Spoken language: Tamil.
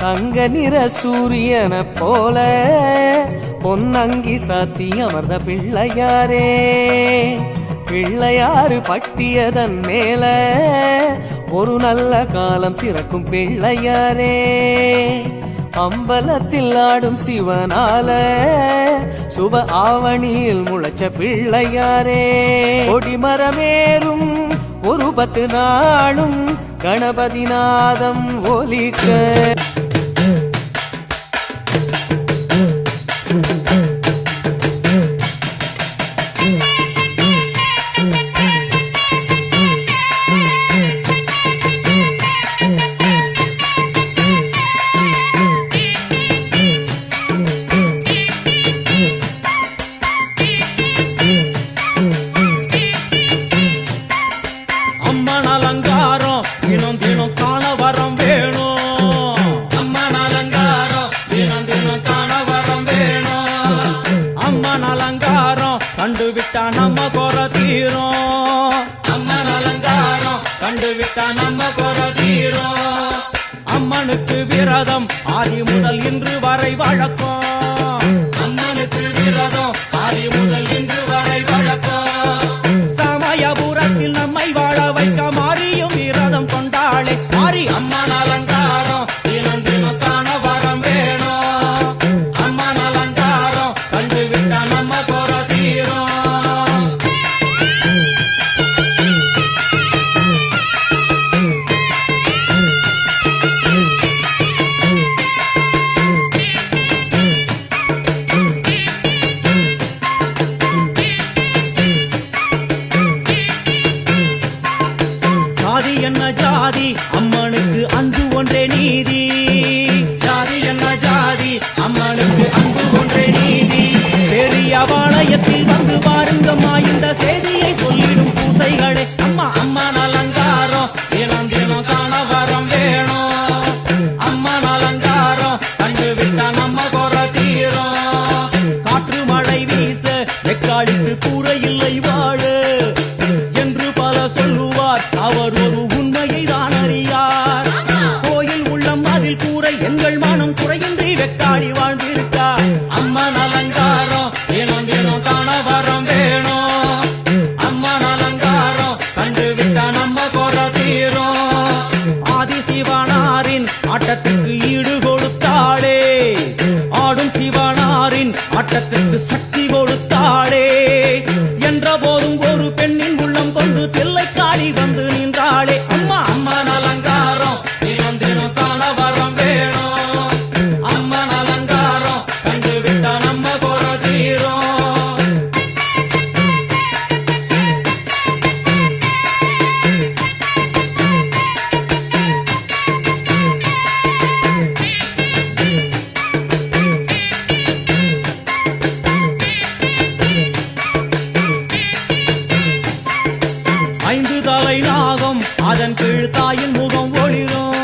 தங்க நிற சூரியனை போல பொன்னங்கி சாத்தி அமர்ந்த பிள்ளையாரே. பிள்ளையாறு பட்டியதன் மேல ஒரு நல்ல காலம் திறக்கும் பிள்ளையாரே. அம்பலத்தில் ஆடும் சிவனால சுப ஆவணியில் முளைச்ச பிள்ளையாரே. கொடிமரமேறும் ஒரு பத்து நாளும் கணபதிநாதம் ஒலிக்க கேட்டா நம்ம குறை அம்மனுக்கு விரதம் ஆதி முதல் இன்று வரை வழக்கம். அம்மனுக்கு விரதம் ஆதி முதல் இன்று என்ன ஜாதி? அம்மனுக்கு அன்பு ஒன்றே நீதி. ஜாதி என்ன ஜாதி? அம்மன் வெட்டாடி வாழ்ந்திருக்கா. வாழ்ந்திருக்கார் அம்மன் அலங்காரம் தினம் தினம் காண வரம் வேணும். அம்மன் அலங்காரம் கண்டு விட்டா நம்ம குறை தீரும். ஆதிசிவனாரின் ஆட்டத்துக்கு ஈடு கொடுத்தாளே. ஆடும் சிவனாரின் ஆட்டத்துக்கு சக்தி கொடுத்தாளே. என்ற போதும் ஒரு பெண்ணின் உள்ளம் கொண்டு தில்லை தில்லைக்காளி வந்து தலை நாகம். அதன் கீழ் தாயின் முகம் ஒளிரும்.